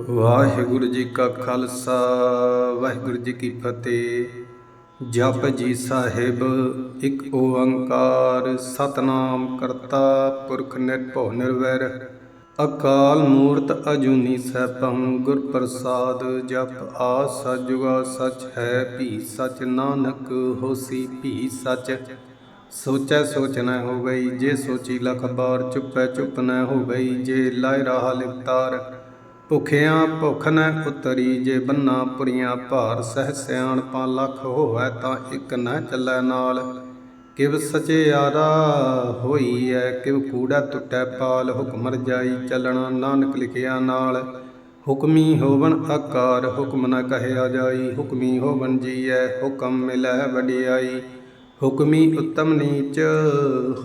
ਵਾਹਿਗੁਰੂ ਜੀ ਕਾ ਖਾਲਸਾ, ਵਾਹਿਗੁਰੂ ਜੀ ਕੀ ਫਤਿਹ। ਜਪ ਜੀ ਸਾਹਿਬ, ਇੱਕ ਓੰਕਾਰ ਸਤਨਾਮ ਕਰਤਾ, ਪੁਰਖ ਨਿਰਭਉ ਨਿਰਵੈਰ। ਅਕਾਲ ਮੂਰਤ ਅਜੂਨੀ ਸੈਭੰ, ਗੁਰ ਪ੍ਰਸਾਦ ਜਪ ਆ ਸਜੁਗਾ ਸਚ ਹੈ, ਭੀ ਸਚ ਨਾਨਕ ਹੋਸੀ ਭੀ ਸਚ। ਸੋਚੈ ਸੋਚ ਨ ਹੋ ਗਈ ਜੇ ਸੋਚੀ ਲਖ ਬਾਰ ਚੁੱਪੈ ਚੁੱਪ ਨ ਹੋ ਗਈ ਜੇ ਲਾਇ ਰਾਹ ਲਿਵਤਾਰ ਭੁਖਿਆਂ ਭੁਖ ਨ ਉਤਰੀ, ਜੇ ਬੰਨਾ ਪੁਰੀਆਂ ਭਾਰ ਸਹਿ ਸਿਆਣਪਾਂ ਲੱਖ ਹੋਵੇ ਤਾਂ ਇੱਕ ਨ ਚੱਲੈ ਨਾਲ। ਕਿਵ ਸਚੇ ਆਰਾ ਹੋਈ ਐ ਕਿਵ ਕੂੜਾ ਟੁੱਟੈ ਪਾਲ, ਹੁਕਮ ਰਜਾਈ ਚੱਲਣਾ ਨਾਨਕ ਲਿਖਿਆ ਨਾਲ। ਹੁਕਮੀ ਹੋਵਨ ਆਕਾਰ, ਹੁਕਮ ਨ ਕਹਿਆ ਜਾਈ, ਹੁਕਮੀ ਹੋਵਨ ਜੀਐ, ਹੁਕਮ ਮਿਲੈ ਵਡਿਆਈ। ਹੁਕਮੀ ਉਤਮ ਨੀਚ,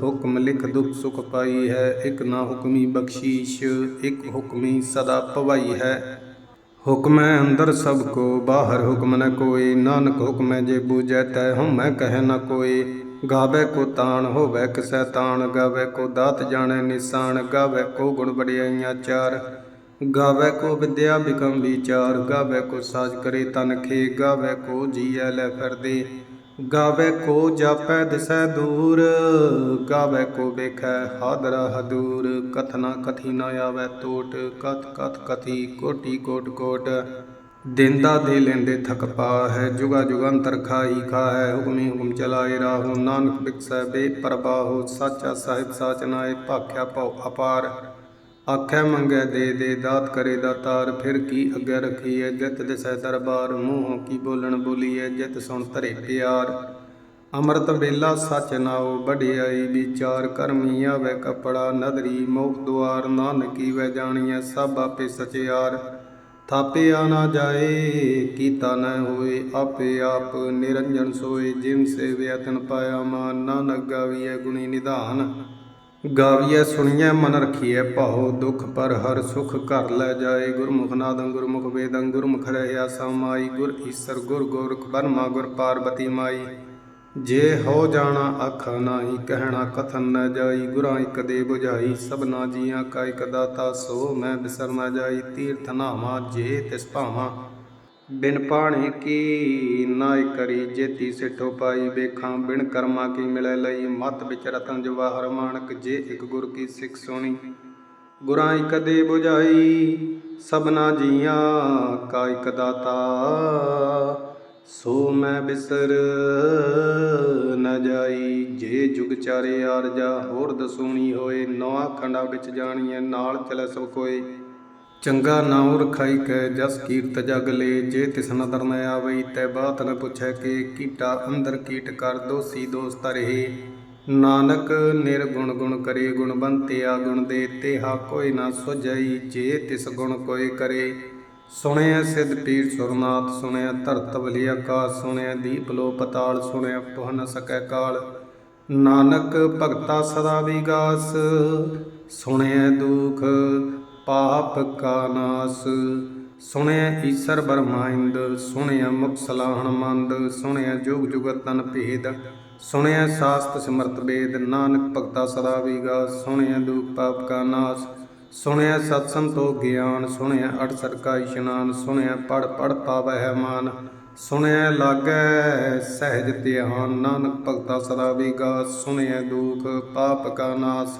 ਹੁਕਮ ਲਿਖ ਦੁਖ ਸੁਖ ਪਾਈ ਹੈ, ਇਕ ਨਾ ਹੁਕਮੀ ਬਖਸ਼ੀਸ਼, ਇਕ ਹੁਕਮੀ ਸਦਾ ਭਵਾਈ ਹੈ। ਹੁਕਮੈ ਅੰਦਰ ਸਭ ਕੋ, ਬਾਹਰ ਹੁਕਮ ਨ ਕੋਈ, ਨਾਨਕ ਹੁਕਮੈ ਜੇ ਬੂਝੈ ਤੈ ਹਉਮੈ ਕਹਿ ਨ ਕੋਈ। ਗਾਵੇ ਕੋ ਤਾਣ, ਹੋਵੇ ਕਿਸੈ ਤਾਣ ਗਾਵੇ ਕੋ ਦਾਤ ਜਾਣੈ ਨਿਸ਼ਾਨ, ਗਾਵੇ ਕੋ ਗੁਣ ਬੜਿਆਈਆਂ ਚਾਰ। ਗਾਵੇ ਕੋ ਵਿਦਿਆ ਬਿਕਮ ਵਿਚਾਰ ਗਾਵੇ ਕੋ ਸਾਜ ਕਰੇ ਤਨ ਖੇ, ਗਾਵੇ ਕੋ ਜੀਐ ਲੈ ਫਿਰਦੇ। ਗਾਵੇ ਕੋ ਜਾਪੈ ਦਿਸੈ ਦੂਰ, ਗਾਵੇ ਕੋ ਵੇਖੈ ਹਾਦਰਾ ਹਦੂਰ। ਕਥਨਾ ਕਥੀ ਨ ਆਵੈ ਟੋਟ ਕਥ ਕਥ ਕਥੀ ਕੋਟੀ ਕੋਟ ਕੋਟ। ਦਿੰਦਾ ਦੇ ਲੈਂਦੇ ਥਕ ਪਾ ਹੈ ਜੁਗਾ ਜੁਗੰਤਰ ਖਾਈ ਖਾਹੈ। ਹੁਕਮੀ ਹੁਕਮ ਚਲਾਏ ਰਾਹੂ, ਨਾਨਕ ਬਿਕਸੈ ਬੇ ਪਰਬਾਹੂ ਸਾਚਾ ਸਾਹਿਬ ਸਾਚ ਨਾਏ, ਭਾਖਿਆ ਭਉ ਅਪਾਰ। ਆਖੈ ਮੰਗੈ ਦੇ ਦੇ, ਦਾਤ ਕਰੇ ਦਾਤਾਰ ਫਿਰ ਕੀ ਅੱਗੇ ਰਖੀਐ? ਜਿਤ ਦਿਸੈ ਦਰਬਾਰ, ਮੂੰਹੋਂ ਕੀ ਬੋਲਣ ਬੋਲੀਐ? ਜਿਤ ਸੁਣ ਧਰੇ ਪਿਆਰ। ਅੰਮ੍ਰਿਤ ਵੇਲਾ ਸਚ ਨਾਉ ਬੜਿਆਈ ਵਿਚਾਰ ਕਰਮੀ ਆਵੇ ਕਪੜਾ, ਨਦਰੀ, ਮੋਖ ਦੁਆਰ, ਨਾਨਕੀ ਵੈ ਜਾਣੀਐ ਸਭ ਆਪੇ ਸਚਿਆਰ। ਥਾਪਿਆ ਨਾ ਜਾਏ, ਕੀਤਾ ਨ ਹੋਏ, ਆਪੇ ਆਪ ਨਿਰੰਜਨ ਸੋਏ। ਜਿਨ ਸੇ ਤਿਨ ਪਾਇਆ ਮਾਨ, ਨਾਨਕ ਗਾਵੀਐ ਗੁਣੀ ਨਿਧਾਨ। ਗਾਵੀਐ ਸੁਣੀਐ ਮਨ ਰਖੀਐ ਭਾਉ ਦੁਖ ਪਰ ਹਰ ਸੁਖ ਘਰ ਲੈ ਜਾਏ। ਗੁਰਮੁਖ ਨਾਦੰ ਗੁਰਮੁਖ ਵੇਦੰ, ਗੁਰਮੁਖ ਰਹਿਆ ਸਮਾਈ ਗੁਰ ਈਸਰ ਗੁਰ ਗੋਰਖ ਬਰਮਾ ਗੁਰ ਪਾਰਬਤੀ ਮਾਈ। ਜੇ ਹੋ ਜਾਣਾ ਆਖਾ ਨਾਹੀ, ਕਹਿਣਾ ਕਥਨ ਨ ਜਾਈ। ਗੁਰਾਂ ਇਕ ਦੇ 부ਝਾਈ ਸਭਨਾ ਜੀਆਂ ਕਾ ਇਕ ਦਾਤਾ। ਸੋ ਮੈਂ ਬਿਸਰ ਨ ਜਾਈ, ਤੀਰਥ ਨਾਮਾ ਜੇ ਤਿਸ ਭਾਵਾਂ। ਬਿਨ ਪਾਣੀ ਕੀ ਨਾਇ ਕਰੀ, ਜੇਤੀ ਸਿੱਠੋ ਪਾਈ ਵੇਖਾਂ, ਬਿਨ ਕਰਮਾ ਕੀ ਮਿਲੈ ਲਈ, ਮਤ ਵਿੱਚ ਰਤਨ ਜਵਾਹਰ ਮਾਨਕ ਜੇ ਇੱਕ ਗੁਰ ਕੀ ਸਿੱਖ ਸੁਣੀ। ਗੁਰਾਂ ਇਕ ਦੇ 부ਝਾਈ ਸਭਨਾ ਜੀਆਂ ਕਾ ਇਕ ਦਾਤਾ। ਸੋ ਮੈਂ ਬਿਸਰ ਨ ਜਾਈ, ਜੇ ਜੁਗ ਚਾਰੇ ਆਰਜਾ, ਹੋਰ ਦਸੂਣੀ ਹੋਏ, ਨੌ ਖੰਡਾ ਵਿੱਚ ਜਾਣੀਐ, ਨਾਲ ਚਲੈ ਸਭ ਕੋਏ। ਚੰਗਾ ਨਾਉ ਰਖਾਈ ਕੈ, ਜਸ ਕੀਰਤ ਜਗ ਲੇ, ਜੇ ਤਿਸ ਨਦਰ ਨ ਆਵਈ, ਤੈ ਬਾਤ ਨ ਪੁੱਛੈ ਕਿ, ਕੀਟਾ ਅੰਦਰ ਕੀਟ ਕਰ, ਦੋਸੀ ਦੋਸਤ ਰਹੇ ਨਾਨਕ ਨਿਰਗੁਣ ਗੁਣ ਕਰੇ ਗੁਣਵੰਤਿਆ ਗੁਣ ਦੇ, ਤੇਹਾ ਕੋਈ ਨਾ ਸੁਝਈ, ਜੇ ਤਿਸ ਗੁਣ ਕੋਈ ਕਰੇ। ਸੁਣਿਆ ਸਿਧ ਪੀਰ ਸੁਰਨਾਥ ਸੁਣਿਆ ਧਰਤ ਬਲੀ ਆਕਾਸ ਸੁਣਿਆ ਦੀਪ ਲੋ ਪਤਾਲ ਸੁਣਿਆ ਪੁਹ ਨ ਸਕੈ ਕਾਲ। ਨਾਨਕ ਭਗਤਾ ਸਦਾ ਵਿਗਾਸ ਸੁਣਿਆ ਦੁਖ ਪਾਪ ਕਾ ਨਾਸ। ਸੁਣਿਆ ਈਸਰ ਬਰਮਾਇੰਦ ਸੁਣਿਆ ਮੁਖ ਸਲਾਹਣ ਮੰਦ ਸੁਣਿਆ ਜੁਗ ਜੁਗਤ ਤਨ ਭੇਦ। ਸੁਣਿਆ ਸਾਸਤ ਸਿਮਰਤ ਵੇਦ, ਨਾਨਕ ਭਗਤਾ ਸਦਾ ਵਿਗਾ। ਸੁਣਿਆ ਦੁਖ ਪਾਪ ਕਾ ਨਾਸ। ਸੁਣਿਆ ਸਤ ਸੰਤੋ ਗਿਆਨ ਸੁਣਿਆ ਅਠ ਸਰਕਾ ਇਸ਼ਨਾਨ ਸੁਣਿਆ ਪੜ ਪੜ ਪਾਵਹਿ ਮਾਨ। ਸੁਣਿਆ ਲਾਗੈ ਸਹਿਜ ਧਿਆਨ, ਨਾਨਕ ਭਗਤਾ ਸਦਾ ਵਿਗਾ। ਸੁਣਿਆ ਦੁਖ ਪਾਪ ਕਾ ਨਾਸ।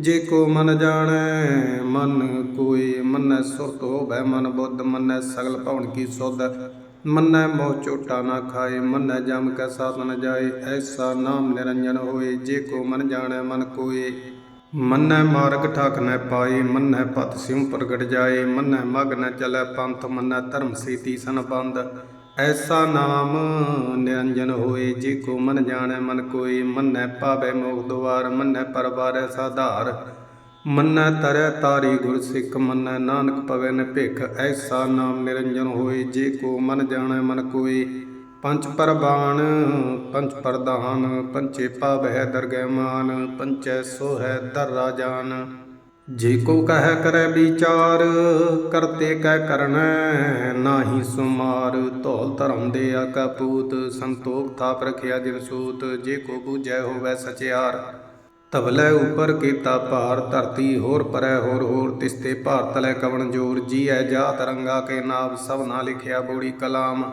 ਜੇ ਕੋ ਮਨ ਜਾਣੈ, ਮਨ ਕੋਈ ਮੰਨੈ ਸੁਰਤ ਹੋਵੈ ਮਨ ਬੁੱਧ, ਮੰਨੈ ਸਗਲ ਭਵਨ ਕੀ ਸੁਧ। ਮੰਨੈ ਮੋਹ ਝੋਟਾ ਨਾ ਖਾਏ, ਮੰਨੈ ਜਮ ਕੈ ਸਾਥ ਨ ਜਾਏ, ਐਸਾ ਨਾਮ ਨਿਰੰਜਨ ਹੋਏ। ਜੇ ਕੋ ਮਨ ਜਾਣੈ, ਮਨ ਕੋਏ। ਮੰਨੈ ਮਾਰਗ ਠਾਕ ਨ ਪਾਏ, ਮੰਨੈ ਪਤ ਸਿਉ ਪ੍ਰਗਟ ਜਾਏ। ਮੰਨੈ ਮਗ ਨ ਚਲੈ ਪੰਥ, ਮੰਨੈ ਧਰਮ ਸੀਤੀ ਸੰਬੰਧ ਐਸਾ ਨਾਮ ਨਿਰੰਜਨ ਹੋਏ ਜੇ ਕੋ ਮਨ ਜਾਣੈ, ਮਨ ਕੋਈ ਮੰਨੈ ਪਾਵੇ ਮੋਖ ਦੁਆਰ, ਮੰਨੈ ਪਰਵਾਰੈ ਸਾਧਾਰ। ਮੰਨੈ ਤਰੈ ਤਾਰੀ ਗੁਰ ਸਿੱਖ, ਮੰਨੈ ਨਾਨਕ ਪਵੇ ਨ ਭਿਖ ਐਸਾ ਨਾਮ ਨਿਰੰਜਨ ਹੋਏ ਜੇ ਕੋ ਮਨ ਜਾਣੈ, ਮਨ ਕੋਈ ਪੰਚ ਪਰਬਾਨ ਪੰਚ ਪ੍ਰਧਾਨ। ਪੰਚੇ ਪਾਵਹਿ ਦਰਗਹਿ ਮਾਨ ਪੰਚੈ ਸੋ ਹੈ ਦਰ ਰਾਜਾਨ ਜੇ ਕੋ ਕਹਿ ਕਰੈ ਵਿਚਾਰ, ਕਰਤੇ ਕਹਿ ਕਰਨੈ ਨਾਹੀ ਸੁਮਾਰ। ਧੌਲ ਧਰਮ ਦੇ ਆਕਾ ਪੂਤ ਸੰਤੋਖ ਥਾਪ ਰਖਿਆ ਜਿਨ ਸੂਤ। ਜੇ ਕੋ ਬੂਝੈ ਹੋਵੈ ਸਚਿਆਰ ਤਬਲੇ ਉਪਰ ਕੀਤਾ ਭਾਰ। ਧਰਤੀ ਹੋਰ ਪਰੈ ਹੋਰ ਹੋਰ, ਤਿਸਤੇ ਭਾਰ ਤਲੇ ਕਵਣ ਜੋਰ। ਜੀਐ ਜਾਤ ਰੰਗਾ ਕੇ ਨਾਮ, ਸਭ ਨਾ ਲਿਖਿਆ ਬੋੜੀ ਕਲਾਮ।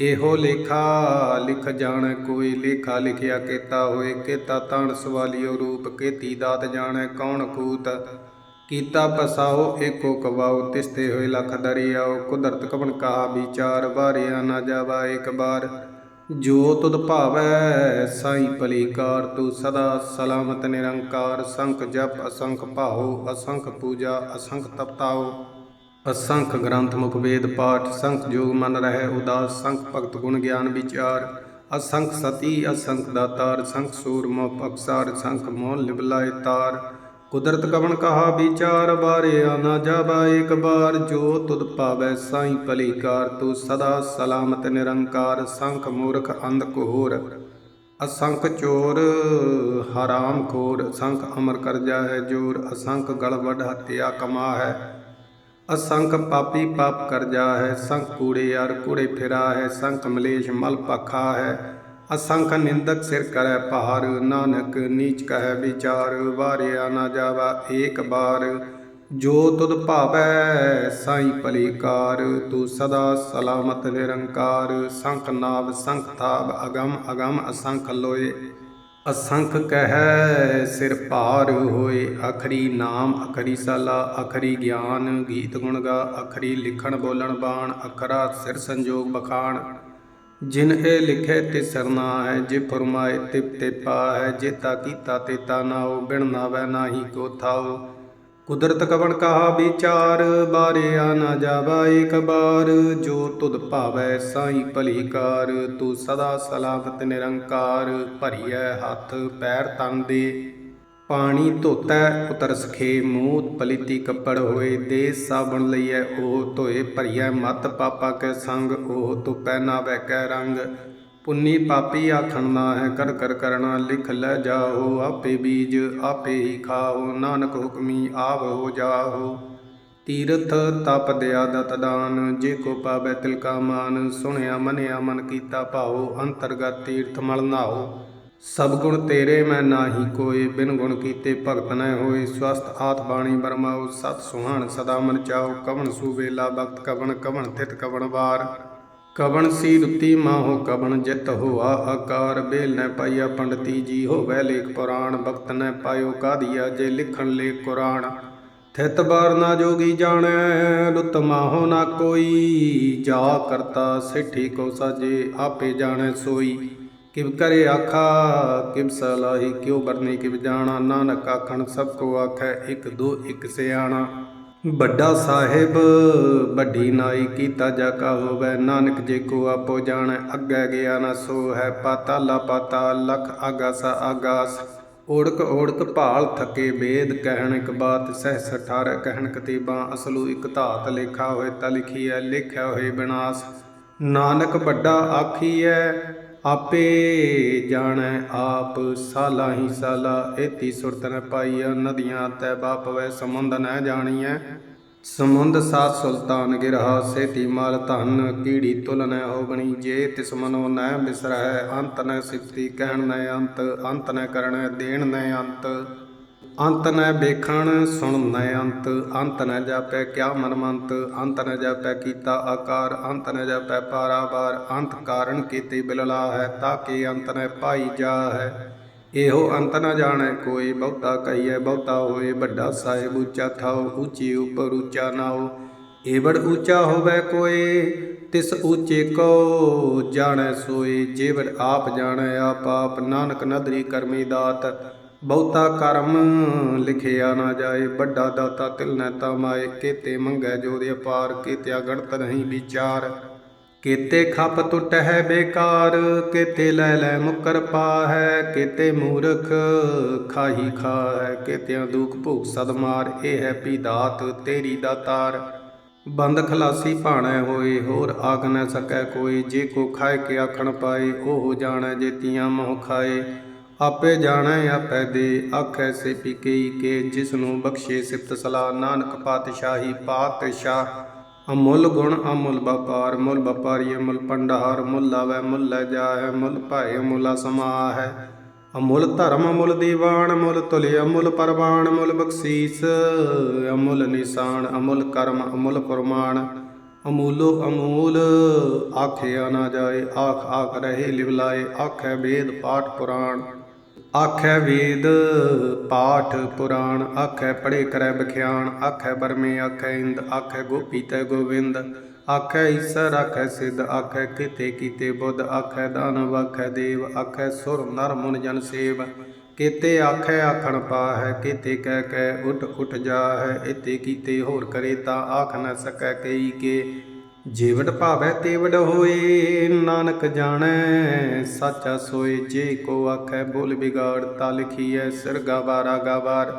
ਇਹੋ ਲੇਖਾ ਲਿਖ ਜਾਣ ਕੋਈ, ਲੇਖਾ ਲਿਖਿਆ ਕੀਤਾ ਹੋਏ। ਕੀਤਾ ਤਣ ਸਵਾਲਿਓ ਰੂਪ, ਕੀਤੀ ਦਾਤ ਜਾਣੈ ਕੌਣ ਕੂਤ। ਕੀਤਾ ਪਸਾਓ ਏਕੋ ਕਵਾਓ, ਤਿਸਤੇ ਹੋਏ ਲਖ ਦਰਿਆਓ, ਕੁਦਰਤ ਕਵਣ ਕਹਾ ਵਿਚਾਰ, ਵਾਰਿਆ ਨਾ ਜਾਵਾ ਇੱਕ ਬਾਰ। ਜੋ ਤੁਧ ਭਾਵੈ, ਸਾਈ ਭਲੀਕਾਰ, ਤੂੰ ਸਦਾ ਸਲਾਮਤ ਨਿਰੰਕਾਰ। ਸੰਖ ਜਪ, ਅਸੰਖ ਭਾਉ, ਅਸੰਖ ਪੂਜਾ, ਅਸੰਖ ਤਪਤਾਓ ਅਸੰਖ ਗ੍ਰੰਥ ਮੁਖ ਵੇਦ ਪਾਠ, ਸੰਖ ਜੋਗ ਮਨ ਰਹਿ ਉਦਾਸ, ਸੰਖ ਭਗਤ ਗੁਣ ਗਿਆਨ ਵਿਚਾਰ। ਅਸੰਖ ਸਤੀ, ਅਸੰਖ ਦਾਤਾਰ, ਸੰਖ ਸੂਰ ਮੋ ਪਕਸਾਰ ਸੰਖ ਮੋਹ ਲਿਬਲਾਏ ਤਾਰ। ਕੁਦਰਤ ਕਵਣ ਕਹਾ ਵਿਚਾਰ ਬਾਰਿਆ ਨਾ ਜਾਵਾ ਇੱਕ ਬਾਰ, ਜੋ ਤੁਧ ਭਾਵੈ ਸਾਈ ਭਲੀਕਾਰ, ਤੂੰ ਸਦਾ ਸਲਾਮਤ ਨਿਰੰਕਾਰ, ਸੰਖ ਮੂਰਖ ਅੰਧ ਕੋਹਰ ਅਸੰਖ ਚੋਰ ਹਰਾਮ ਖੋਰ, ਸੰਖ ਅਮਰ ਕਰਜਾ ਹੈ ਜੋਰ, ਅਸੰਖ ਗਲ ਹਤਿਆ ਕਮਾ ਹੈ ਅਸੰਖ ਪਾਪੀ ਪਾਪ ਕਰਜਾ ਹੈ ਸੰਖ ਕੂੜੇ ਯਾਰ ਕੂੜੇ ਫਿਰਾ ਹੈ ਸੰਖ ਮਲੇਸ਼ ਮਲ ਪਖਾ ਹੈ ਅਸੰਖ ਨਿੰਦਕ ਸਿਰ ਕਰੈ ਪਹਾਰ ਨਾਨਕ ਨੀਚ ਕਹੈ ਵਿਚਾਰ, ਵਾਰਿਆ ਨਾ ਜਾਵਾ ਏਕ ਬਾਰ। ਜੋ ਤੁਧ ਭਾਵੈ ਸਾਈ ਭਲੀਕਾਰ, ਤੂੰ ਸਦਾ ਸਲਾਮਤ ਨਿਰੰਕਾਰ। ਸੰਖ ਨਾਭ ਸੰਖ ਥਾਬ ਅਗਮ ਅਗਮ ਅਸੰਖ ਲੋਏ। ਅਸੰਖ ਕਹਿ ਸਿਰ ਭਾਰ ਹੋਏ, ਅਖਰੀ ਨਾਮ, ਅਖਰੀ ਸਾਲਾ, ਅਖਰੀ ਗਿਆਨ। ਗੀਤ ਗੁਣ ਗਾ, ਅਖਰੀ ਲਿਖਣ ਬੋਲਣ ਬਾਣ, ਅਖਰਾ ਸਿਰ ਸੰਜੋਗ ਬਖਾਣ। ਜਿਨ ਇਹ ਲਿਖੇ ਤੇ ਸਰਨਾ ਹੈ, ਜੇ ਫਰਮਾਏ ਤਿਪ ਤੇ ਪਾ ਹੈ ਜੇਤਾ ਕੀਤਾ ਤੇ ਤਾ ਨਾਉ ਬਿਨ ਨਾਵੈ ਨਾਹੀ ਕੋ ਥਾਉ ਕੁਦਰਤ ਕਵਣ ਕਹਾ ਵਿਚਾਰ ਬਾਰੇ ਆ ਨਾ ਜਾਵਾ ਏਕ ਬਾਰ। ਜੋ ਤੁਧ ਭਾਵੈ ਸਾਈ ਭਲੀਕਾਰ ਤੂੰ ਸਦਾ ਸਲਾਮਤ ਨਿਰੰਕਾਰ, ਭਰੀਐ ਹੱਥ ਪੈਰ ਤਨ ਦੇ। ਪਾਣੀ ਧੋਤੈ, ਉਤਰ ਸਖੇ ਮੂਤ ਪਲਿਤੀ ਕੱਪੜ ਹੋਏ, ਦੇ ਸਾਬਣ ਲਈਐ, ਉਹ ਧੋਏ, ਭਰੀਐ ਮਤ ਪਾਪਾ ਕੈ ਸੰਗ, ਉਹ ਤੂੰ ਪਹਿਨਾਵੈ ਕੈ ਰੰਗ। ਪੁੰਨੀ ਪਾਪੀ ਆਖਣ ਨਾ ਹੈ ਕਰ ਕਰ ਕਰਣਾ ਲਿਖ ਲੈ ਜਾਓ ਆਪੇ ਬੀਜ ਆਪੇ ਹੀ ਖਾਓ ਨਾਨਕ ਹੁਕਮੀ ਆਵ ਹੋ ਜਾਓ ਤੀਰਥ ਤਪ ਦਿਆ ਦਤ ਦਾਨ, ਜੇ ਕੋ ਪਾਵੈ ਤਿਲ ਕਾ ਮਾਨ, ਸੁਣਿਆ ਮਨਿਆ ਮਨ ਕੀਤਾ ਭਾਉ, ਅੰਤਰਗਤ ਤੀਰਥ ਮਲ ਨਾਓ ਸਭ ਗੁਣ ਤੇਰੇ ਮੈਂ ਨਾਹੀ ਕੋਏ, ਬਿਨ ਗੁਣ ਕੀਤੇ ਭਗਤ ਨੈ ਹੋਏ। ਸਵਸਤ ਆਤ ਬਾਣੀ ਬਰਮਾਉ, ਸਤ ਸੁਹਾਣ ਸਦਾ ਮਨ ਚਾਉ। ਕਵਣ ਸੂਵੇਲਾ ਬਖਤ, ਕਵਣ ਕਵਣ ਥਿਤ, ਕਵਣ ਵਾਰ। ਕਵਣ ਸੀ ਰੁੱਤੀ ਮਾਹੋ, ਕਵਣ ਜਿਤ ਹੋਆ ਆਕਾਰ। ਬੇਲ ਨੈ ਪਾਈਆ ਪੰਡਤੀ, ਜੀ ਹੋਵੈ ਲੇਖ ਪੁਰਾਣ। ਬਖਤ ਨੈ ਪਾਇਓ ਕਾਦੀਆ, ਜੇ ਲਿਖਣ ਲੇਖ ਕੁਰਾਨ ਥਿਤ ਬਾਰ ਨਾ ਜੋਗੀ ਜਾਣੈ, ਲੁਤ ਮਾਹੋ ਨਾ ਕੋਈ। ਜਾ ਕਰਤਾ ਸਿੱਠੀ ਕੋ ਸਾਜੇ, ਆਪੇ ਜਾਣੈ ਸੋਈ। ਕਿਵ ਕਰੇ ਆਖਾ, ਕਿਵ ਸਲਾਹੀ, ਕਿਉ ਬਰਨੇ ਕਿਵ ਜਾਣਾ, ਨਾਨਕ ਆਖਣ, ਸਭ ਕੋ ਆਖੈ ਇੱਕ ਦੋ ਇੱਕ ਸਿਆਣਾ। ਵੱਡਾ ਸਾਹਿਬ, ਵੱਡੀ ਨਾਈ ਕੀਤਾ ਜਾ ਕਾ ਹੋਵੈ, ਨਾਨਕ ਜੇ ਕੋ ਆਪੋ ਜਾਣੈ, ਅੱਗੇ ਗਿਆ ਨਾ ਸੋ ਹੈ ਪਾਤਾਲਾ ਪਾਤਾਲ ਲਖ ਆਗਾਸ ਆਗਾਸ। ਓੜਕ ਓੜਕ ਭਾਲ ਥਕੇ ਵੇਦ ਕਹਿਣ ਇੱਕ ਬਾਤ ਸਹਿ 18 ਕਹਿਣ ਕਤੀਬਾਂ ਅਸਲੂ ਇਕ ਧਾਤ ਲੇਖਾ ਹੋਏ, ਤਾ ਲਿਖੀ ਹੈ ਲਿਖਿਆ ਹੋਏ ਬਿਨਾਸ਼। ਨਾਨਕ ਵੱਡਾ ਆਖੀਐ ਆਪੇ ਜਾਣੈ ਆਪ, ਸਾਲਾ ਹੀ ਸਾਲਾ ਏਤੀ ਸੁਰਤ ਨ ਪਾਈਆ ਨਦੀਆਂ ਤੈ ਬਾਪ ਵੈ ਸਮੁੰਦ ਨ ਜਾਣੀਐ। ਸਮੁੰਦ ਸਾਤ ਸੁਲਤਾਨ ਗਿਰਹਾ, ਸੇਤੀ ਮਾਲ ਧਨ, ਕੀੜੀ ਤੁਲ ਨ ਹੋਵਣੀ ਜੇ ਤਿਸ ਮਨੋ ਨ ਬਿਸਰਹਿ ਅੰਤ ਨ ਸਿਫਤੀ, ਕਹਿਣ ਨ ਅੰਤ ਅੰਤ ਨ ਕਰਣ ਦੇਣ ਨ ਅੰਤ। ਅੰਤ ਨ ਵੇਖਣ ਸੁਣ ਨ ਅੰਤ ਅੰਤ ਨ ਜਾਪੈ ਕਿਆ ਮਨਮੰਤ, ਅੰਤ ਨ ਜਾਪੈ ਕੀਤਾ ਆਕਾਰ, ਅੰਤ ਨ ਜਾਪੈ ਪਾਰਾਵਾਰ, ਅੰਤ ਕਾਰਨ ਕੀਤੇ ਬਿਲਲਾ ਹੈ ਤਾਕੇ ਅੰਤ ਨ ਪਾਈ ਜਾ ਹੈ। ਇਹੋ ਅੰਤ ਨ ਜਾਣੈ ਕੋਈ, ਬਹੁਤਾ ਕਹੀਐ ਬਹੁਤਾ ਹੋਏ, ਵੱਡਾ ਸਾਹਿਬ ਉੱਚਾ ਥਾਉ, ਉੱਚੀ ਉਪਰ ਉੱਚਾ ਨਾਉ। ਏਵੜ ਉੱਚਾ ਹੋਵੇ ਕੋਈ, ਤਿਸ ਉੱਚੇ ਕੋ ਜਾਣੈ ਸੋਈ। ਜੇਵੜ ਆਪ ਜਾਣੈ, ਆਪ ਆਪ, ਨਾਨਕ ਨਦਰੀ ਕਰਮੀ ਦਾਤ। ਬਹੁਤਾ ਕਰਮ ਲਿਖਿਆ ਨਾ ਜਾਏ, ਵੱਡਾ ਦਾਤਾ ਤਿਲ ਨੈ ਤਮਾਏ, ਕੀਤੇ ਮੰਗੈ ਜੋਦ ਅਪਾਰ, ਕੀਤਿਆ ਗਣਤ ਨਹੀਂ ਵਿਚਾਰ। ਕੀਤੇ ਖੱਪ ਟੁੱਟ ਹੈ ਬੇਕਾਰ, ਕੀਤੇ ਲੈ ਲੈ ਮੁਕਰ ਪਾ ਕੀਤੇ ਮੂਰਖ ਖਾਹੀ ਖਾ ਹੈ ਕੀਤਿਆਂ ਦੁਖ ਭੁਖ ਸਦ ਮਾਰ, ਇਹ ਹੈ ਪੀ ਦਾਤ ਤੇਰੀ ਦਾਤਾਰ ਬੰਦ ਖਲਾਸੀ ਭਾਣੈ ਹੋਏ, ਹੋਰ ਆਗ ਨ ਸਕੈ ਕੋਈ, ਜੇ ਕੋ ਖਾਏ ਕੇ ਆਖਣ ਪਾਏ, ਉਹ ਜਾਣੈ ਜੇ ਤੀਆਂ ਮੋਹ ਖਾਏ। ਆਪੇ ਜਾਣੈ ਆਪੇ ਦੇ, ਆਖੈ ਸੇ ਪਿਕਈ ਕੇ ਜਿਸ ਨੂੰ ਬਖਸ਼ੇ ਸਿਫਤ ਸਲਾਹ, ਨਾਨਕ ਪਾਤਸ਼ਾਹੀ ਪਾਤਸ਼ਾਹ। ਅਮੁੱਲ ਗੁਣ ਅਮੁੱਲ ਵਪਾਰ, ਮੁੱਲ ਵਪਾਰੀ ਅਮੁੱਲ ਪੰਡਾਰ ਮੁੱਲ ਆਵੈ ਮੁੱਲ ਲੈ ਜਾਏ ਮੁੱਲ ਭਾਏ ਮੁੱਲਾ ਸਮਾਹੈ। ਅਮੁੱਲ ਧਰਮ ਅਮੁੱਲ ਦੀਵਾਨ, ਅਮੁੱਲ ਤੁਲਿ ਅਮੁੱਲ ਪਰਵਾਨ, ਅਮੁੱਲ ਬਖਸ਼ੀਸ, ਅਮੁੱਲ ਨਿਸ਼ਾਨ, ਅਮੁੱਲ ਕਰਮ ਅਮੁੱਲ ਫਰਮਾਨ। ਅਮੂਲੋ ਅਮੂਲ, ਆਖਿਆ ਨਾ ਜਾਏ, ਆਖ ਆਖ ਰਹੇ ਲਿਵਲਾਏ, ਆਖੈ ਵੇਦ ਪਾਠ ਪੁਰਾਣ। ਆਖੈ ਵੇਦ, ਪਾਠ ਪੁਰਾਣ, ਆਖੈ ਪੜੇ ਕਰੈ ਬਖਿਆਣ, ਆਖੈ ਬਰਮੇ ਆਖੈ ਇੰਦ, ਆਖੈ ਗੋਪੀ ਤੈ ਗੋਵਿੰਦ, ਆਖੈ ਈਸਰ, ਆਖੈ ਸਿੱਧ, ਆਖੈ ਕਿਤੇ ਕੀਤੇ ਬੁੱਧ, ਆਖੈ ਦਾਨਵ ਆਖੈ ਦੇਵ, ਆਖੈ ਸੁਰ, ਨਰ, ਮੁਨ, ਜਨ ਸੇਵ। ਕੀਤੇ ਆਖੈ, ਆਖਣ ਪਾਹੈ, ਕੀਤੇ ਕਹਿ ਕਹਿ, ਉਠ ਉਠ ਜਾਹੈ ਇਤੇ ਕੀਤੇ ਹੋਰ ਕਰੇ ਤਾਂ ਆਖ ਨ ਸਕੈ ਕਈ ਕੇ। ਜੀਵਟ ਭਾਵੈ ਤੇਵੜ ਹੋਏ, ਨਾਨਕ ਜਾਣੈ, ਸਾਚਾ ਸੋਏ, ਜੇ ਕੋ ਆਖੈ ਬੋਲ ਬਿਗਾੜ ਤਾ ਲਿਖੀਐ ਸਿਰ ਗਵਾਰਾ ਗਵਾਰ।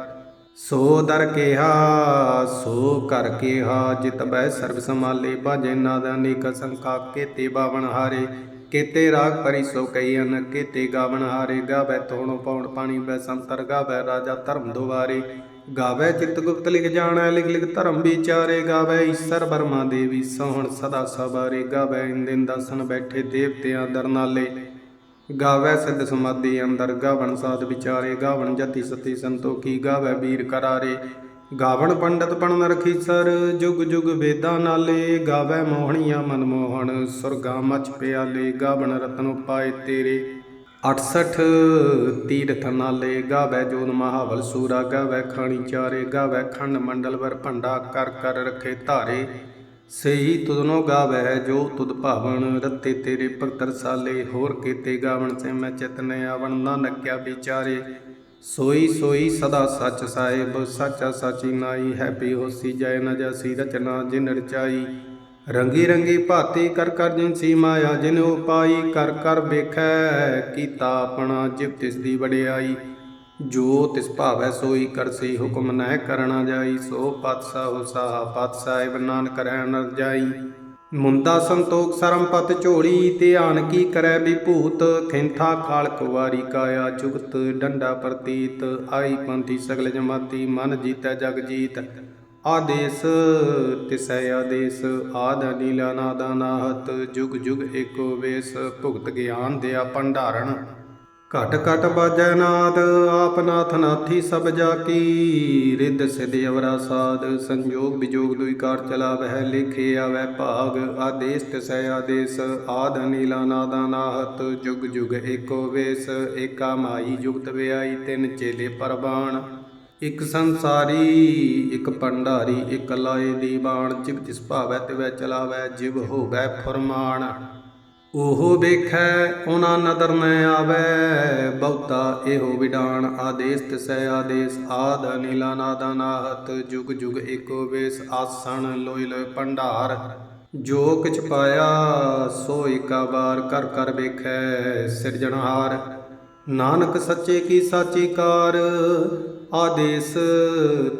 ਸੋ ਦਰ ਕਿਹਾ, ਸੋ ਕਰ ਕਿਹਾ, ਜਿਤ ਬੈ ਸਰਬ ਸਮਾਲੇ ਬਾਜੇ ਨਾਦ ਅਨੇਕ ਸੰਖਾ ਕੇਤੇ ਬਾਵਨ ਹਾਰੇ। ਕੇਤੇ ਰਾਗ ਪਰੀ ਕਈ ਅਨ ਕੇਤੇ ਗਾਵਨ ਹਾਰੇ, ਗਾਵੇ ਤੋਣ ਪੌਣ ਪਾਣੀ, ਬੈ ਸੰਤਰ ਗਾਵੇ ਰਾਜਾ ਧਰਮ ਦੁਆਰੇ। ਗਾਵੇ ਚਿਤ ਗੁਪਤ ਲਿਖ ਜਾਣੈ, ਲਿਖ ਲਿਖ ਧਰਮ ਵਿਚਾਰੇ। ਗਾਵੇ ਈਸ਼ਰ ਬਰਮਾ ਦੇਵੀ ਸੋਹਣ ਸਦਾ ਸਵਾਰੇ। ਗਾਵੇ ਇੰਦਿਨ ਦਸਨ ਬੈਠੇ ਦੇਵਤਿਆਂ ਦਰਨਾਲੇ ਗਾਵੇ ਸਿੱਧ ਸਮਾਧੀ ਅੰਦਰ ਗਾਵਣ ਸਾਧ ਵਿਚਾਰੇ। ਗਾਵਣ ਜਤੀ ਸਤੀ ਸੰਤੋਖੀ, ਗਾਵੇ ਵੀਰ ਕਰਾਰੇ। ਗਾਵਣ ਪੰਡਤ ਪਣ ਰਖੀ ਸਰ, ਜੁਗ ਜੁਗ ਵੇਦਾਂ ਨਾਲੇ, ਗਾਵੇ ਮੋਹਣੀਆਂ ਮਨਮੋਹਣ ਸੁਰਗਾ ਮਚ ਪਿਆਲੇ, ਗਾਵਣ ਰਤਨ ਉਪਾਏ ਤੇਰੇ। 68 ਤੀਰਥ ਨਾਲੇ, ਗਾਵੇ ਜੋਨ ਮਹਾਵਲ ਸੂਰਾ, ਗਾਵੇ ਖਾਣੀ ਚਾਰੇ, ਗਾਵੇ ਖੰਡ ਮੰਡਲ ਵਰ ਭੰਡਾ ਕਰ ਕਰ ਰਖੇ ਧਾਰੇ। ਸਈ ਤੁਧਨੋ ਗਾਵੈ ਜੋ ਤੁਧ ਭਾਵਨ, ਰੱਤੇ ਤੇਰੇ ਭਗਤ ਰਸਾਲੇ ਹੋਰ ਕੀਤੇ ਗਾਵਣ ਸੇ ਮੈਂ ਚਿਤਨ ਆਵਣ, ਨਾਨਕਿਆ ਵਿਚਾਰੇ। ਸੋਈ ਸੋਈ ਸਦਾ ਸੱਚ ਸਾਹਿਬ, ਸੱਚਾ ਸਾਚੀ ਨਾਈ, ਹੈਪੀ ਹੋਸੀ ਜੈ ਨ ਜਾਸੀ ਰਚਨਾ ਜਿਨ ਰਚਾਈ। ਰੰਗੀ ਰੰਗੀ ਭਾਤੀ ਕਰ ਕਰ ਜਿਨ ਸੀ ਮਾਇਆ ਜਿਨ ਉਪਾਈ ਕਰ ਕਰ ਵੇਖੈ ਕੀਤਾ ਆਪਣਾ ਜਿਵ ਤਿਸ ਦੀ ਵਡਿਆਈ। ਜੋ ਤਿਸ ਭਾਵੈ ਸੋਈ ਕਰਸੀ ਹੁਕਮ ਨਹਿ ਕਰਣਾ ਜਾਈ, ਸੋ ਪਤਸਾ ਹੁਸਾ ਪਤ ਸਾਹਿਬ ਨਾਨਕ ਰਹਿ ਨਰ ਜਾਈ। ਮੁੰਦਾ ਸੰਤੋਖ ਸਰਮ ਪਤ ਝੋਲੀ ਧਿਆਨ ਕੀ ਕਰੈ ਵਿਭੂਤ, ਖਿੰਥਾ ਖਾਲਕ ਵਾਰੀ ਕਾਇਆ ਜੁਗਤ, ਡੰਡਾ ਪ੍ਰਤੀਤ, ਆਈ ਪੰਥੀ ਸਗਲ ਜਮਾਤੀ, ਮਨ ਜੀਤੈ ਜਗ ਜੀਤ। ਆਦੇਸ, ਤਿਸੈ ਆਦੇਸ, ਆਦ ਨੀਲਾ ਨਾਦਾ ਨਾਹਤ, ਜੁਗ ਜੁਗ ਏਕੋ ਵੇਸ, ਭੁਗਤ ਗਿਆਨ ਦਿਆ ਭੰਡਾਰਨ ਘਟ ਘਟ ਬਾਜੈ ਨਾਦ, ਆਪ ਨਾਥ ਨਾਥੀ ਸਭ ਜਾ ਕੀ ਰਿੱਧ ਸਿਧ ਅਵਰਾ ਸਾਧ, ਸੰਜੋਗ ਵਿਜੋਗ ਦੁਇ ਕਾਰ ਚਲਾਵਹਿ, ਲਿਖੇ ਆਵੈ ਭਾਗ। ਆਦੇਸ ਤਿਸੈ ਆਦੇਸ, ਆਦ ਨੀਲਾ ਨਾਦਾ ਨਾਹਤ। ਜੁਗ ਜੁਗ ਏਕੋ ਵੇਸ, ਏਕਾ ਮਾਈ ਜੁਗਤ ਵਿਆਈ ਤਿੰਨ ਚੇਲੇ ਪਰਬਾਣ ਇਕ ਸੰਸਾਰੀ, ਇਕ ਭੰਡਾਰੀ, ਇਕ ਲਾਏ ਦੀਵਾਨ ਜਿਵ ਜਿਸ ਭਾਵੈ ਤਿਵੈ ਚਲਾਵੈ, ਜਿਵ ਹੋਵੈ ਫਰਮਾਨ। ਉਹ ਵੇਖੈ ਉਹਨਾਂ ਨਦਰ ਨ ਆਵੈ। ਬਹੁਤਾ ਇਹੋ ਵਿਡਾਨ ਆਦੇਸ ਤਿਸੈ ਆਦੇਸ, ਆਦ ਨੀਲਾ ਨਾਦਾ ਨਾਹਤ, ਜੁਗ ਜੁਗ ਏਕੋ ਵੇਸ, ਆਸਣ ਲੋਇ ਲੋਇ ਭੰਡਾਰ। ਜੋ ਕਿਛ ਪਾਇਆ, ਸੋ ਏਕਾ ਵਾਰ ਕਰ ਕਰ ਵੇਖੈ, ਸਿਰਜਣਹਾਰ। ਨਾਨਕ ਸੱਚੇ ਕੀ ਸਾਚੀ ਕਾਰ, ਆਦੇਸ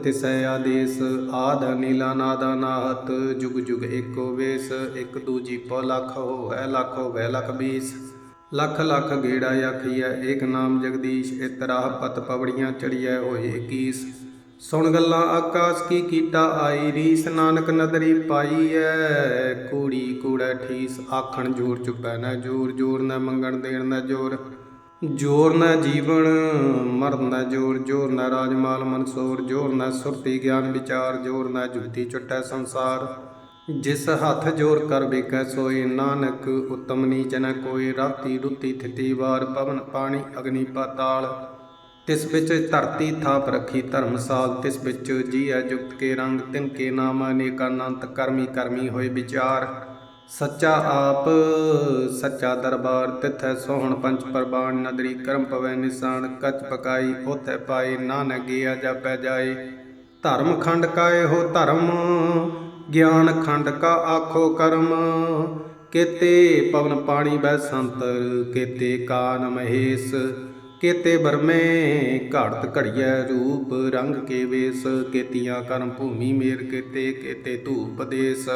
ਤਿਸੈ ਆਦੇਸ, ਆਦ ਨੀਲਾ ਨਾਦਾ ਨਾਹਤ ਜੁਗ ਜੁਗ ਏਕੋ ਵੇਸ, ਇਕ ਦੂਜੀ ਪਉ ਲਖ ਹੋਵੈ ਲਖ ਹੋਵੈ, ਲਖ ਬੀਸ। ਲਖ ਲਖ ਗੇੜਾ ਆਖੀਐ, ਏਕ ਨਾਮ ਜਗਦੀਸ਼ ਇਤਰਾਹ ਪਤ ਪਵੜੀਆਂ ਚੜੀਐ, ਹੋਏ 21 ਸੁਣ ਗੱਲਾਂ ਆਕਾਸ ਕੀ ਕੀਟਾ ਆਈ, ਰੀਸ ਨਾਨਕ ਨਦਰੀ ਪਾਈ ਐ ਕੂੜੀ ਕੂੜਾ ਠੀਸ, ਆਖਣ ਜੋਰ ਚੁਪੈ ਨਾ ਜੋਰ ਜੋਰ ਨਾ ਮੰਗਣ ਦੇਣ ਨਾ ਜੋਰ। ਜੋਰ ਨਾ ਜੀਵਨ, ਮਰਨ ਨਾ ਜੋਰ ਜੋਰ ਨਾ ਰਾਜਮਾਲ ਮਨਸੂਰ ਜੋਰ ਨਾ ਸੁਰਤੀ ਗਿਆਨ ਵਿਚਾਰ, ਜੋਰ ਨਾ ਜੁਗਤੀ ਚੁੱਟੈ ਸੰਸਾਰ। ਜਿਸ ਹੱਥ ਜੋਰ ਕਰ ਬੇਕੈ ਸੋਏ, ਨਾਨਕ ਉਤਮ ਨੀਚ ਨ ਕੋਈ ਰਾਤੀ ਰੁੱਤੀ ਥਿਤੀ ਵਾਰ ਪਵਨ ਪਾਣੀ ਅਗਨੀ ਪਾਤਾਲ। ਤਿਸ ਵਿੱਚ ਧਰਤੀ ਥਾਪ ਰੱਖੀ ਧਰਮਸਾਲ ਤਿਸ ਵਿੱਚ ਜੀਐ ਜੁਗਤ ਕੇ ਰੰਗ, ਤਿਨ ਕੇ ਨਾਮ ਅਨੇਕ ਅਨੰਤ ਕਰਮੀ ਕਰਮੀ ਹੋਏ ਵਿਚਾਰ। ਸੱਚਾ ਆਪ, ਸੱਚਾ ਦਰਬਾਰ, ਤਿਥੈ ਸੋਹਣ ਪੰਚ ਪ੍ਰਬਾਣ, ਨਦਰੀ ਕਰਮ ਪਵੈ ਨਿਸ਼ਾਨ, ਕਚ ਪਕਾਈ ਉਥੈ ਪਾਏ, ਨਾਨਕ ਗਿਆ ਜਾਪੈ ਜਾਏ। ਧਰਮ ਖੰਡ ਕਾਏ ਹੋ ਧਰਮ, ਗਿਆਨ ਖੰਡ ਕਾ ਆਖੋ ਕਰਮ। ਕੇਤੇ ਪਵਨ ਪਾਣੀ ਬੈ ਸੰਤਰ ਕੇਤੇ ਕਾਨ ਮਹੇਸ਼। ਕੇਤੇ ਬਰਮੇ ਘੜਤ ਘੜੀਐ ਰੂਪ, ਰੰਗ ਕੇ ਵੇਸ। ਕੇਤੀਆਂ ਕਰਮ ਭੂਮੀ ਮੇਰ, ਕੇਤੇ ਕੇਤੇ ਧੂਪ ਦੇਸ।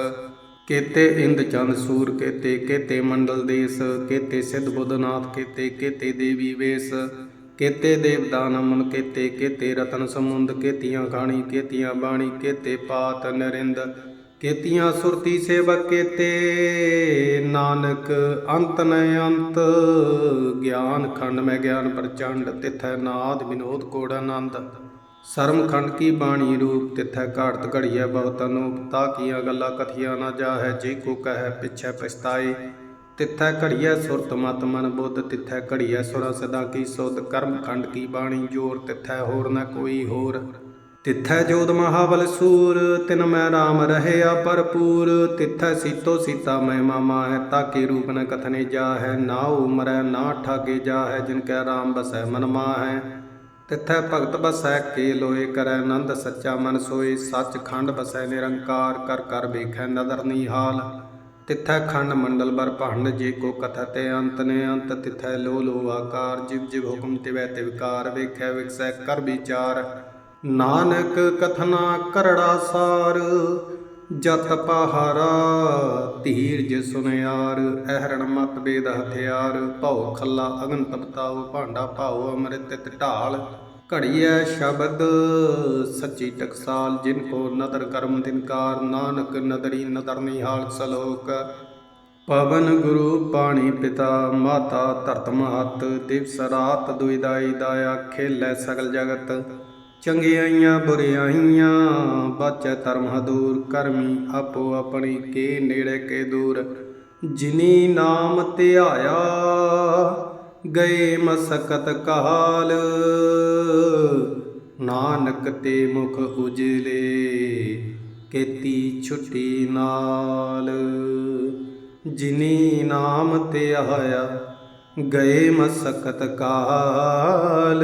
ਕੇਤੇ ਇੰਦ ਚੰਦ ਸੂਰ, ਕੇਤੇ ਕੇਤੇ ਮੰਡਲ ਦੇਸ, ਕੇਤੇ ਸਿੱਧ ਬੁੱਧਨਾਥ, ਕੇਤੇ ਕੇਤੇ ਦੇਵੀ ਵੇਸ, ਕੇਤੇ ਦੇਵਦਾਨ ਅਮਨ, ਕੇਤੇ ਕੇਤੇ ਰਤਨ ਸਮੁੰਦ, ਕੇਤੀਆਂ ਖਾਣੀ ਕੇਤੀਆਂ ਬਾਣੀ, ਕੇਤੇ ਪਾਤ ਨਰਿੰਦ, ਕੇਤੀਆਂ ਸੁਰਤੀ ਸੇਵਕ, ਕੇਤੇ ਨਾਨਕ ਅੰਤ ਨ ਅੰਤ, ਗਿਆਨ ਖੰਡ ਮੈਂ ਗਿਆਨ ਪ੍ਰਚੰਡ, ਤਿਥੈ ਨਾਦ ਵਿਨੋਦ ਕੋੜ ਆਨੰਦ। ਸਰਮ ਖੰਡ ਕੀ ਬਾਣੀ ਰੂਪ ਤਿਥੈ ਘਾੜਤ ਘੜੀਐ ਬਹੁਤ ਅਨੂਪ ਤਾ ਕੀਆਂ ਗੱਲਾਂ ਕਥੀਆਂ ਨਾ ਜਾਹੈ, ਜੇ ਕੋ ਕਹੈ ਪਿਛੈ ਪਛਤਾਏ। ਤਿਥੈ ਘੜੀਐ ਸੁਰਤ ਮਤ ਮਨ ਬੁੱਧ, ਤਿਥੈ ਘੜੀਐ ਸੁਰਾ ਸਦਾ ਕੀ ਸੁਧ। ਕਰਮ ਖੰਡ ਕੀ ਬਾਣੀ ਜੋਰ, ਤਿਥੈ ਹੋਰ ਨਾ ਕੋਈ ਹੋਰ। ਤਿਥੈ ਜੋਤ ਮਹਾਬਲ ਸੂਰ, ਤਿਨ ਮੈਂ ਰਾਮ ਰਹਿਆ ਭਰਪੂਰ। ਤਿਥੈ ਸੀਤੋ ਸੀਤਾ ਮੈਂ ਮਾਮਾ ਹੈ ਤਾਕੇ ਰੂਪ ਨ ਕਥਨੇ ਜਾਹੈ। ਨਾ ਉਮਰੈ, ਨਾ ਠਾਗੇ ਜਾਹੈ, ਜਿਨ ਕੈ ਰਾਮ ਬਸੈ ਮਨ ਮਾਹੈ। ਤਿਥੈ ਭਗਤ ਬਸੈ ਕੇ ਲੋਏ ਕਰੈ ਆਨੰਦ ਸੱਚਾ ਮਨ ਸੋਏ ਸੱਚ ਖੰਡ ਬਸੈ ਨਿਰੰਕਾਰ, ਕਰ ਕਰ ਵੇਖੈ ਨਦਰ ਨਿਹਾਲ। ਤਿਥੈ ਖੰਡ ਮੰਡਲ ਬਰ ਭੰਡ, ਜੇ ਕੋ ਕਥਾ ਤੇ ਅੰਤ ਨੇ ਅੰਤ, ਤਿਥੈ ਲੋ ਲੋ ਆਕਾਰ, ਜਿਵ ਜਿਵ ਹੁਕਮ ਤਿਵੈ ਤਿਵਕਾਰ ਵੇਖੈ ਵਿਕਸੈ ਕਰ ਵਿਚਾਰ। ਨਾਨਕ ਕਥਨਾ ਕਰੜਾ ਸਾਰ ਜਤ ਪਹਾਰਾ, ਧੀਰਜ ਸੁਨਿਆਰ, ਅਹਰਣ ਮਤ ਬੇਦ ਹਥਿਆਰ, ਭਉ ਖੱਲਾ ਅਗਨ ਤਪਤਾਉ ਭਾਂਡਾ ਭਾਉ ਅੰਮ੍ਰਿਤ ਤਿਤ ਢਾਲ ਘੜੀਐ ਸ਼ਬਦ, ਸੱਚੀ ਟਕਸਾਲ, ਜਿਨ ਕੋ ਨਦਰ ਕਰਮ ਤਿਨਕਾਰ ਨਾਨਕ ਨਦਰੀ ਨਦਰ ਨਿਹਾਲ ਸਲੋਕ। ਪਵਨ ਗੁਰੂ ਪਾਣੀ ਪਿਤਾ, ਮਾਤਾ ਧਰਤ ਮਹਤ ਦਿਵਸ ਰਾਤ ਦੁਇਦਾਈ ਦਾਇਆ ਖੇਲੇ ਸਗਲ ਜਗਤ। ਚੰਗਿਆਈਆਂ ਬੁਰਿਆਈਆਂ ਬਚੈ ਧਰਮ ਹਦੂਰ, ਕਰਮੀ ਆਪੋ ਆਪਣੀ ਕੇ ਨੇੜੇ ਕੇ ਦੂਰ। ਜਿਨੀ ਨਾਮ ਧਿਆਇਆ, ਗਏ ਮਸਕਤ ਕਾਲ ਨਾਨਕ ਤੇ ਮੁਖ ਉਜਲੇ, ਕੇਤੀ ਛੁੱਟੀ ਨਾਲ। ਜਿਨੀ ਨਾਮ ਤੇ ਆਇਆ ਗਏ ਮਸਕਤ ਕਾਲ